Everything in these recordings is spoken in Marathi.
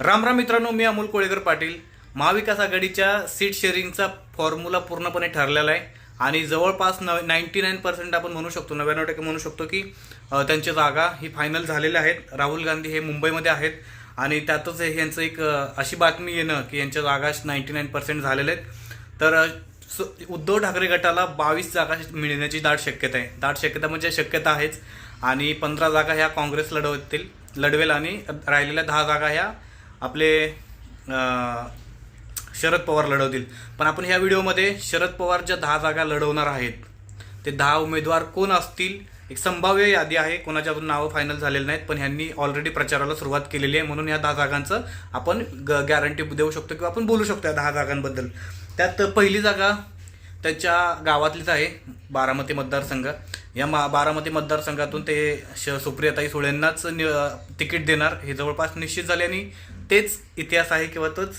राम राम मित्रांनो मी अमोल कोळेकर पाटील. महाविकास आघाडीच्या सीट शेअरिंगचा फॉर्म्युला पूर्णपणे ठरलेला आहे. आणि जवळपास न नाईन्टी नाईन पर्सेंट आपण म्हणू शकतो नव्याण्णव टक्के म्हणू शकतो की त्यांच्या जागा ही फायनल झालेल्या आहेत. राहुल गांधी हे मुंबईमध्ये आहेत. आणि त्यातच हे यांचं एक अशी बातमी येणं की यांच्या जागा नाईन्टी नाईन पर्सेंट झालेल्या आहेत. तर उद्धव ठाकरे गटाला बावीस जागा मिळण्याची दाट शक्यता आहे. दाट शक्यता म्हणजे शक्यता आहेच. आणि पंधरा जागा ह्या काँग्रेस लढवतील लढवेल आणि राहिलेल्या दहा जागा ह्या आपले शरद पवार लढवतील. पण आपण ह्या व्हिडिओमध्ये शरद पवार ज्या दहा जागा लढवणार आहेत ते दहा उमेदवार कोण असतील? एक संभाव्य यादी आहे. कोणाच्या अजून नावं फायनल झालेली नाहीत पण ह्यांनी ऑलरेडी प्रचाराला सुरुवात केलेली आहे. म्हणून या दहा जागांचं आपण ग गॅरंटी देऊ शकतो किंवा आपण बोलू शकतो या दहा जागांबद्दल. त्यात पहिली जागा त्यांच्या गावातलीच आहे बारामती मतदारसंघ. या मा बारामती मतदारसंघातून ते श सुप्रियाताई सुळेंनाच नि तिकीट देणार. हे जवळपास निश्चित झाले आणि तेच इतिहास आहे किंवा तोच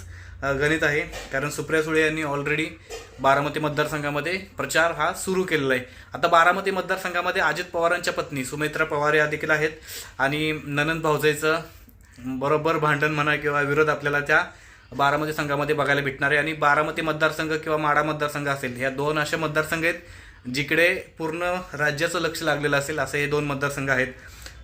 गणित आहे. कारण सुप्रिया सुळे यांनी ऑलरेडी बारामती मतदारसंघामध्ये प्रचार हा सुरू केलेला आहे. आता बारामती मतदारसंघामध्ये अजित पवारांच्या पत्नी सुमित्रा पवार या देखील आहेत. आणि ननंद भाऊजाईचं बरोबर भांडण म्हणा किंवा विरोध आपल्याला त्या बारामती संघामध्ये बघायला भेटणार आहे. आणि बारामती मतदारसंघ किंवा माडा मतदारसंघ असेल ह्या दोन असे मतदारसंघ आहेत जिकडे पूर्ण राज्याचं लक्ष लागलेलं असेल असे हे दोन मतदारसंघ आहेत.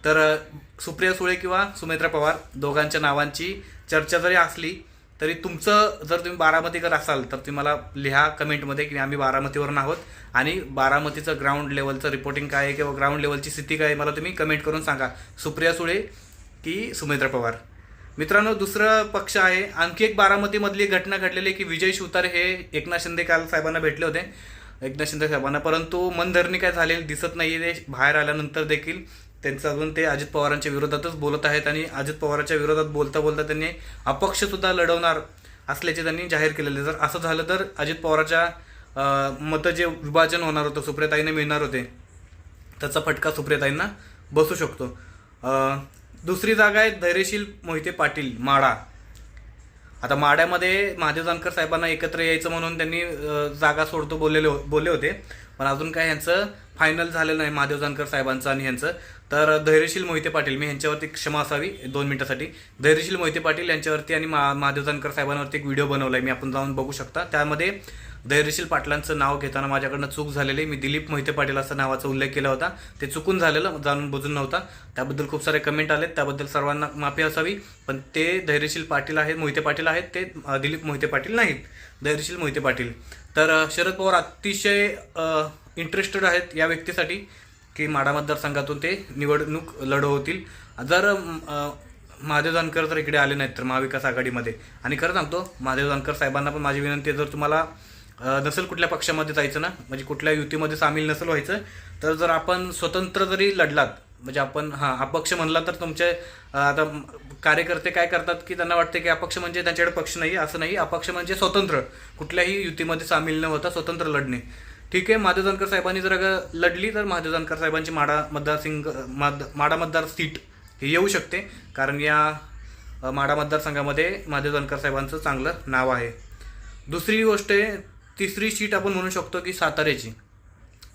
तर सुप्रिया सुळे किंवा सुमित्रा पवार दोघांच्या नावांची चर्चा जरी असली तरी तुमचं जर तुम्ही बारामतीकर असाल तर तुम्ही मला लिहा कमेंटमध्ये की आम्ही बारामतीवरून आहोत. आणि बारामतीचं ग्राउंड लेवलचं रिपोर्टिंग काय आहे किंवा ग्राउंड लेवलची स्थिती काय आहे मला तुम्ही कमेंट करून सांगा. सुप्रिया सुळे की सुमित्रा पवार. मित्रांनो दुसरं पक्ष आहे. आणखी एक बारामतीमधली घटना घडलेली आहे की विजय शिवतारे हे एकनाथ शिंदे काल साहेबांना भेटले होते. एकनाथ शिंदे साहेबांना. परंतु मनधरणी काय झालेली दिसत नाही ते बाहेर आल्यानंतर देखील त्यांचं अजून ते अजित पवारांच्या विरोधातच बोलत आहेत आणि अजित पवारांच्या विरोधात बोलता बोलता त्यांनी अपक्षसुद्धा लढवणार असल्याचे त्यांनी जाहीर केलेले. जर असं झालं तर अजित पवारांच्या मतं जे विभाजन होणार होतं सुप्रियाताईने मिळणार होते त्याचा फटका सुप्रियाताईंना बसू शकतो. दुसरी जागा आहे धैर्यशील मोहिते पाटील माडा आता माड्यामध्ये महादेव जानकर साहेबांना एकत्र यायचं म्हणून त्यांनी जागा सोडतो बोललेले हो- बोलले होते. पण अजून काय ह्यांचं फायनल झालेलं नाही महादेव जानकर साहेबांचं आणि ह्यांचं. तर धैर्यशील मोहिते पाटील मी ह्यांच्यावरती क्षमा असावी दोन मिनिटासाठी. धैर्यशील मोहिते पाटील यांच्यावरती आणि महादेव जानकर साहेबांवरती एक व्हिडिओ बनवला आहे मी आपण जाऊन बघू शकता. त्यामध्ये धैर्यशील पाटलांचं नाव घेताना माझ्याकडनं चूक झालेली मी दिलीप मोहिते पाटील असं नावाचा उल्लेख केला होता. ते चुकून झालेलं जाणून बुजून नव्हता. त्याबद्दल खूप सारे कमेंट आलेत. त्याबद्दल सर्वांना माफी असावी. पण ते धैर्यशील पाटील आहेत मोहिते पाटील आहेत ते दिलीप मोहिते पाटील नाहीत. धैर्यशील मोहिते पाटील. तर शरद पवार अतिशय इंटरेस्टेड आहेत या व्यक्तीसाठी की माडा मतदारसंघातून ते निवडणूक लढवतील. जर महादेव जानकर जर इकडे आले नाहीत तर महाविकास आघाडीमध्ये. आणि खरं सांगतो महादेव जानकर साहेबांना पण माझी विनंती आहे जर तुम्हाला नसेल कुठल्या पक्षामध्ये जायचं ना म्हणजे कुठल्या युतीमध्ये सामील नसेल व्हायचं तर जर आपण स्वतंत्र जरी लढलात म्हणजे आपण हां अपक्ष म्हणला तर तुमचे आता कार्यकर्ते काय करतात की त्यांना वाटते की अपक्ष म्हणजे त्यांच्याकडे पक्ष नाही असं नाही. अपक्ष म्हणजे स्वतंत्र. कुठल्याही युतीमध्ये सामील न होता स्वतंत्र लढणे. ठीक आहे महादेव जानकर साहेबांनी जर लढली तर महादेव जानकर साहेबांची माडा मतदारसंघ माद माडा मतदार सीट ही येऊ शकते. कारण या माडा मतदारसंघामध्ये महादेव जानकर साहेबांचं चांगलं नाव आहे. दुसरी गोष्ट आहे तिसरी शीट आपण म्हणू शकतो की साताऱ्याची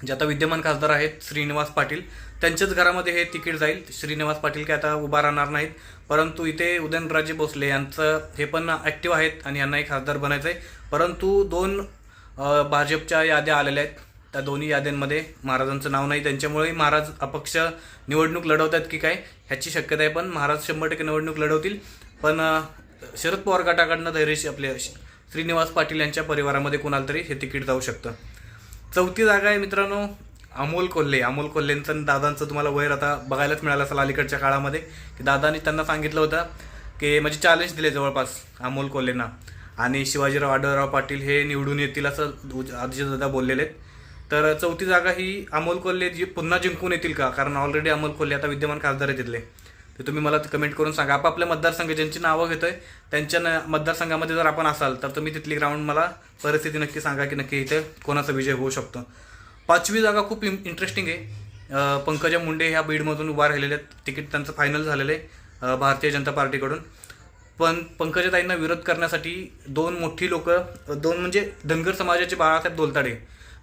जे आता विद्यमान खासदार आहेत श्रीनिवास पाटील. त्यांच्याच घरामध्ये हे तिकीट जाईल. श्रीनिवास पाटील काय आता उभा राहणार नाहीत. परंतु इथे उदयनराजे भोसले यांचं हे पण ॲक्टिव्ह आहेत आणि यांनाही खासदार बनायचं आहे परंतु दोन भाजपच्या याद्या आलेल्या आहेत. त्या दोन्ही याद्यांमध्ये महाराजांचं नाव नाही. त्यांच्यामुळेही महाराज अपक्ष निवडणूक लढवतात की काय ह्याची शक्यता आहे. पण महाराज शंभर टक्के निवडणूक लढवतील. पण शरद पवार गटाकडनं धैर्यशी आपले श्रीनिवास पाटील यांच्या परिवारामध्ये कोणाला तरी हे तिकीट जाऊ शकतं. चौथी जागा आहे मित्रांनो अमोल कोल्हे. अमोल कोल्हेंचं आणि दादांचं तुम्हाला वैर आता बघायलाच मिळालं असेल अलीकडच्या काळामध्ये की दादांनी त्यांना सांगितलं होतं की म्हणजे चॅलेंज दिले जवळपास अमोल कोल्हेंना. आणि शिवाजीराव आढळराव पाटील हे निवडून येतील असं दादा बोललेले आहेत. तर चौथी जागा ही अमोल कोल्हे जी पुन्हा जिंकून येतील का? कारण ऑलरेडी अमोल कोल्हे आता विद्यमान खासदार आहेत तिथले. ते तुम्ही मला कमेंट करून सांगा. आपापल्या मतदारसंघ ज्यांची नावं घेतोय त्यांच्या न मतदारसंघामध्ये जर आपण असाल तर तुम्ही तिथली ग्राउंड मला परिस्थिती नक्की सांगा की नक्की इथे कोणाचा विजय होऊ शकतो. पाचवी जागा खूप इंटरेस्टिंग आहे. पंकजा मुंडे ह्या बीडमधून उभा राहिलेले आहेत. तिकीट त्यांचं फायनल झालेलं आहे भारतीय जनता पार्टीकडून. पण पंकजाताईंना विरोध करण्यासाठी दोन मोठी लोक दोन म्हणजे धनगर समाजाचे बाळासाहेब दोलताडे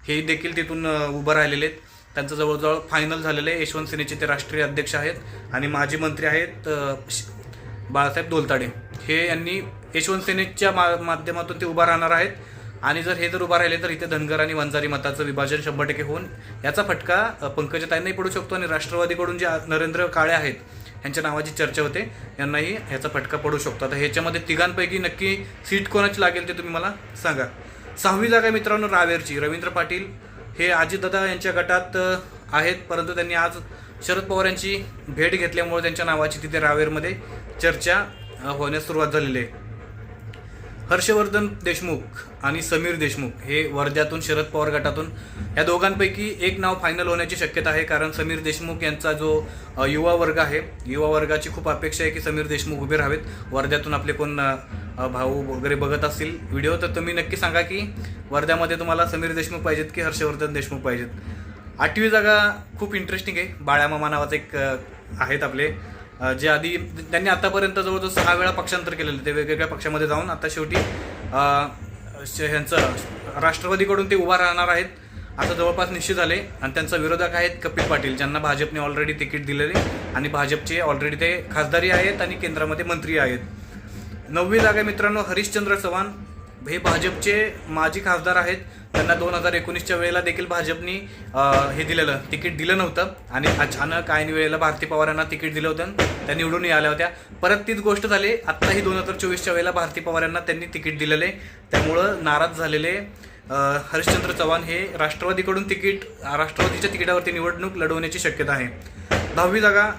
हे देखील तिथून उभं राहिलेले आहेत. त्यांचं जवळजवळ फायनल झालेलं आहे. यशवंत सेनेचे ते राष्ट्रीय अध्यक्ष आहेत आणि माजी मंत्री आहेत बाळासाहेब दोलताडे हे यांनी यशवंत सेनेच्या मा माध्यमातून ते उभा राहणार आहेत. आणि जर हे जर उभा राहिले तर इथे धनगर आणि वंजारी मताचं विभाजन शंभर टक्के होऊन याचा फटका पंकजाताईंनाही पडू शकतो आणि राष्ट्रवादीकडून जे नरेंद्र काळे आहेत यांच्या नावाची चर्चा होते यांनाही ह्याचा फटका पडू शकतो. आता ह्याच्यामध्ये तिघांपैकी नक्की सीट कोणाची लागेल ते तुम्ही मला सांगा. सहावी जागा मित्रांनो रावेरची. रवींद्र पाटील हे अजितदादा यांच्या गटात आहेत. परंतु त्यांनी आज शरद पवार यांची भेट घेतल्यामुळे त्यांच्या नावाची तिथे रावेरमध्ये चर्चा होण्यास सुरुवात झालेली आहे. हर्षवर्धन देशमुख आणि समीर देशमुख हे वर्ध्यातून शरद पवार गटातून या दोघांपैकी एक नाव फायनल होण्याची शक्यता आहे कारण समीर देशमुख यांचा जो युवा वर्ग आहे युवा वर्गाची खूप अपेक्षा आहे की समीर देशमुख उभे राहावेत. वर्ध्यातून आपले कोण भाऊ वगैरे बघत असतील व्हिडिओ तर तुम्ही नक्की सांगा की वर्ध्यामध्ये तुम्हाला समीर देशमुख पाहिजेत की हर्षवर्धन देशमुख पाहिजेत? आठवी जागा खूप इंटरेस्टिंग आहे. बाळ्यामामा नावाचं एक आहेत आपले. जे आधी त्यांनी आतापर्यंत जवळजवळ सहा वेळा पक्षांतर केलेलं ते वेगवेगळ्या पक्षामध्ये जाऊन आता शेवटी श- ह्यांचं राष्ट्रवादीकडून ते उभा राहणार आहेत असं जवळपास निश्चित झाले आणि त्यांचा विरोधक आहेत कपिल पाटील ज्यांना भाजपने ऑलरेडी तिकीट दिलेले आणि भाजपचे ऑलरेडी ते खासदारी आहेत आणि केंद्रामध्ये मंत्री आहेत. नववी जागा मित्रांनो हरिश्चंद्र चव्हाण हे भाजपचे माजी खासदार आहेत. त्यांना दोन हजार एकोणीसच्या वेळेला देखील भाजपनी हे दिलेलं तिकीट दिलं नव्हतं. आणि अचानक ऐन वेळेला भारती पवार यांना तिकीट दिलं होतं. त्या निवडून आल्या होत्या. परत तीच गोष्ट झाली. आत्ताही दोन हजार चोवीसच्या वेळेला भारती पवार यांना त्यांनी तिकीट दिलेले. त्यामुळं नाराज झालेले हरिश्चंद्र चव्हाण हे राष्ट्रवादीकडून तिकीट राष्ट्रवादीच्या तिकिटावरती निवडणूक लढवण्याची शक्यता आहे. दहावी जागा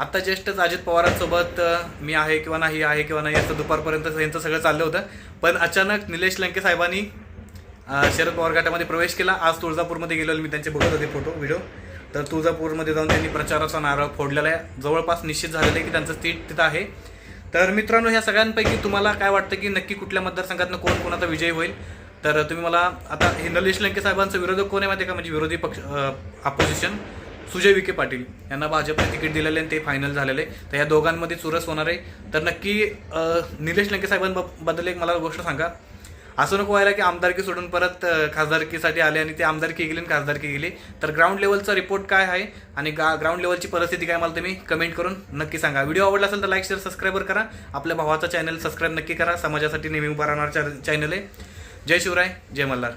आता जस्टच अजित पवारांसोबत मी आहे किंवा नाही आहे किंवा नाही असं दुपारपर्यंत यांचं सगळं चाललं होतं. पण अचानक निलेश लंके साहेबांनी शरद पवार गटामध्ये प्रवेश केला. आज तुळजापूरमध्ये गेलेलो मी त्यांचे बघत होते फोटो व्हिडिओ. तर तुळजापूरमध्ये जाऊन त्यांनी प्रचाराचा नारळ फोडलेला आहे. जवळपास निश्चित झालेलं आहे की त्यांचं सीट तिथं आहे. तर मित्रांनो ह्या सगळ्यांपैकी तुम्हाला काय वाटतं की नक्की कुठल्या मतदारसंघातनं कोण कोणाचा विजय होईल? तर तुम्ही मला आता हे निलेश लंके साहेबांचं विरोधक कोण आहे माहिती आहे का? म्हणजे विरोधी पक्ष अपोजिशन सुजय विखे पाटील यांना भाजपने तिकीट दिलेले आणि ते फायनल झालेले. तर या दोघांमध्ये चुरस होणार आहे. तर नक्की निलेश लंके साहेबांबद्दल एक मला गोष्ट सांगा. असं नको व्हायला की आमदारकी सोडून परत खासदारकीसाठी आले आणि ते आमदारकी गेली आणि खासदारकी गेली. तर ग्राउंड लेवलचा रिपोर्ट काय आहे आणि गा ग्राउंड लेवलची परिस्थिती काय मला तुम्ही कमेंट करून नक्की सांगा. व्हिडिओ आवडला असेल तर लाईक शेअर सबस्क्राईबर करा. आपल्या भावाचा चॅनल सबस्क्राईब नक्की करा. समाजासाठी नेहमी उभा राहणार चॅनल आहे. जय शिवराय जय मल्हार.